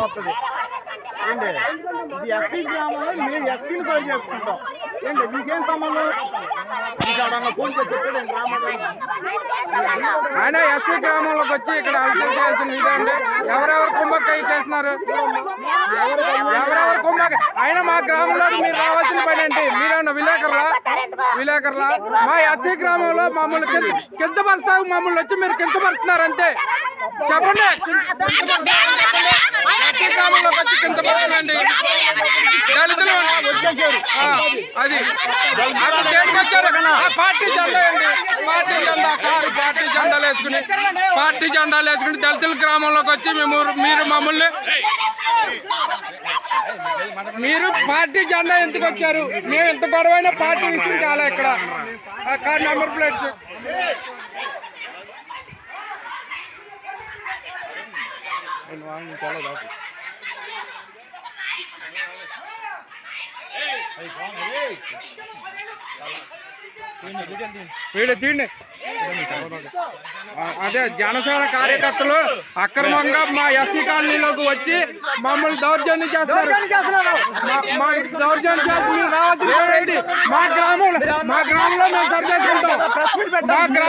అవుతుంది. ఏంటి ఇది ఎస్సీ గ్రామంలో మేము ఎస్సీని సరి చేసుకుంటాం. ఏంటి మీకేం సంబంధం? ఆయన ఎస్సీ గ్రామంలోకి వచ్చి ఇక్కడ అలసలు చేయాల్సిన ఇదండి ఎవరెవరు కుంభకాయ చేస్తున్నారు ఎవరెవరు కుంభకాయ ఆయన మా గ్రామంలో మీరు రావాల్సిన పని ఏంటి మీరేమన్నా విలేకరులా విలేకరులా మా ఎస్సీ గ్రామంలో మమ్మల్ని కింద- కించపరుస్తావు మమ్మల్ని వచ్చి మీరు కించపరుస్తున్నారు అంతే చెప్పండి వచ్చే గ్రామంలోకి వచ్చి కించపరుస్తుందండి దళితులు వచ్చేసారు అది. అసలు వచ్చారు? పార్టీ జెండా అండి. పార్టీ జెండా కారు పార్టీ జెండాలు వేసుకుని. పార్టీ జెండాలు వేసుకుని దళితుల గ్రామంలోకి వచ్చి మేము మీరు మమ్మల్ని మీరు పార్టీ జెండా ఎందుకు వచ్చారు? మేము ఎంత గొడవైనా పార్టీ విషయం కాలే ఇక్కడ? ఆ కార్ నెంబర్ ప్లేట్స్ Ei, వీడు అదే జనసేన కార్యకర్తలు అక్రమంగా మా ఎస్సీ కాలనీలోకి వచ్చి మమ్మల్ని దౌర్జన్యం చేస్తున్నారు. మా- దౌర్జన్యం చేసి మీరు రావాల్సిన పని ఏంటి? మా గ్రామంలో మా గ్రామంలో మేము సరి చేసుకుంటాం. మా గ్రా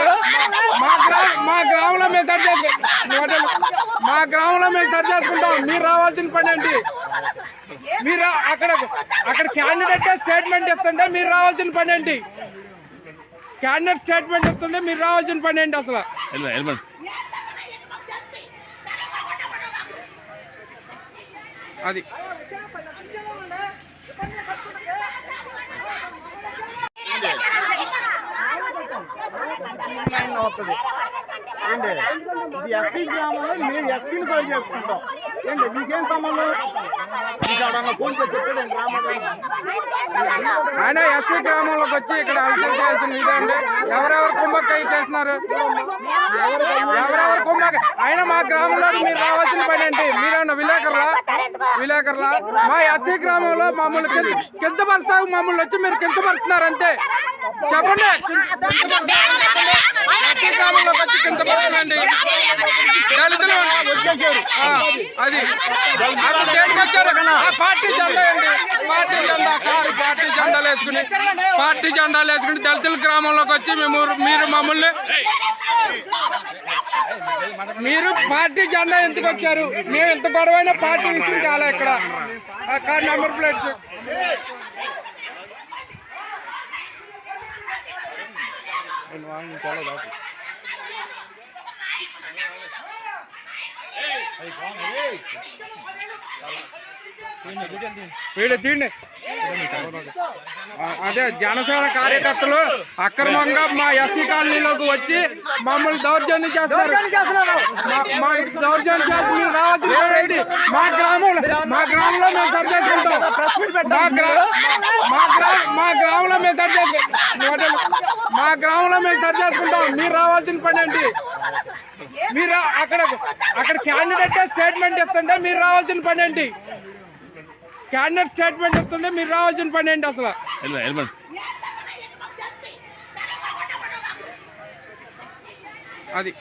మా గ్రా మా గ్రామంలో మేము సరి చేసుకుంటాం మా గ్రామంలో మేము సరి చేసుకుంటాం. మీరు రావాల్సిన పని ఏంటి? మీరు అక్కడ అక్కడ క్యాండిడేట్ స్టేట్మెంట్ ఇస్తుంటే మీరు రావాల్సిన పని ఏంటి? క్యాండిడేట్ స్టేట్మెంట్ ఇస్తుంటే మీరు రావాల్సిన పని ఏంటి అసలు? అది. అవుతుంది ఏంటి? ఇది ఎస్సీ గ్రామంలో మేము ఎస్సీని సరి చేసుకుంటాం. ఏంటి? మీకేం సంబంధం? ఆయన ఎస్సీ గ్రామంలోకి వచ్చి ఇక్కడ అలసలు చేయాల్సిన ఇదండి ఎవరెవరు కుంభకాయ చేస్తున్నారు ఎవరెవరు కుంభకాయ ఆయన మా గ్రామంలో మీరు రావాల్సిన పని ఏంటి మీరేమన్నా విలేకరులా విలేకరులా మా ఎస్సీ గ్రామంలో మమ్మల్ని కింద- కించపరుస్తావు మమ్మల్ని వచ్చి మీరు కించపరుస్తున్నారు అంతే చెప్పండి ఎస్సీ గ్రామంలోకి వచ్చి కించపరుస్తుందండి దళితులు ఆ, అది అసలు దేనికి వచ్చారు. ఆ పార్టీ జెండా అండి పార్టీ జెండా కారు పార్టీ జెండాలు వేసుకుని పార్టీ జెండాలు వేసుకుని దళితుల గ్రామంలోకి వచ్చి మేము మీరు మమ్మల్ని మీరు పార్టీ జెండా ఎందుకు వచ్చారు? మేము ఎంత గొడవైనా పార్టీ విషయం కాలే ఇక్కడ. ఆ కార్ నెంబర్ ప్లేట్స్ వీడు అదే జనసేన కార్యకర్తలు అక్రమంగా మా ఎస్సీ కాలనీలోకి వచ్చి మమ్మల్ని దౌర్జన్యం చేస్తున్నారు. మా- దౌర్జన్యం చేసి మీరు రావాల్సిన పని ఏంటి? మా గ్రామంలో మా గ్రామంలో మేము సరి చేసుకుంటాం. మా గ్రా మా గ్రా మా గ్రామంలో మేము సరి చేసుకుంటాం. మా గ్రామంలో మేము సరి చేసుకుంటాం. మీరు రావాల్సిన పని ఏంటి? మీరు అక్కడ అక్కడ క్యాండిడేట్ స్టేట్మెంట్ ఇస్తుంటే మీరు రావాల్సిన పని ఏంటి? క్యాండిడేట్ స్టేట్మెంట్ ఇస్తుంటే మీరు రావాల్సిన పని ఏంటి అసలు? అది.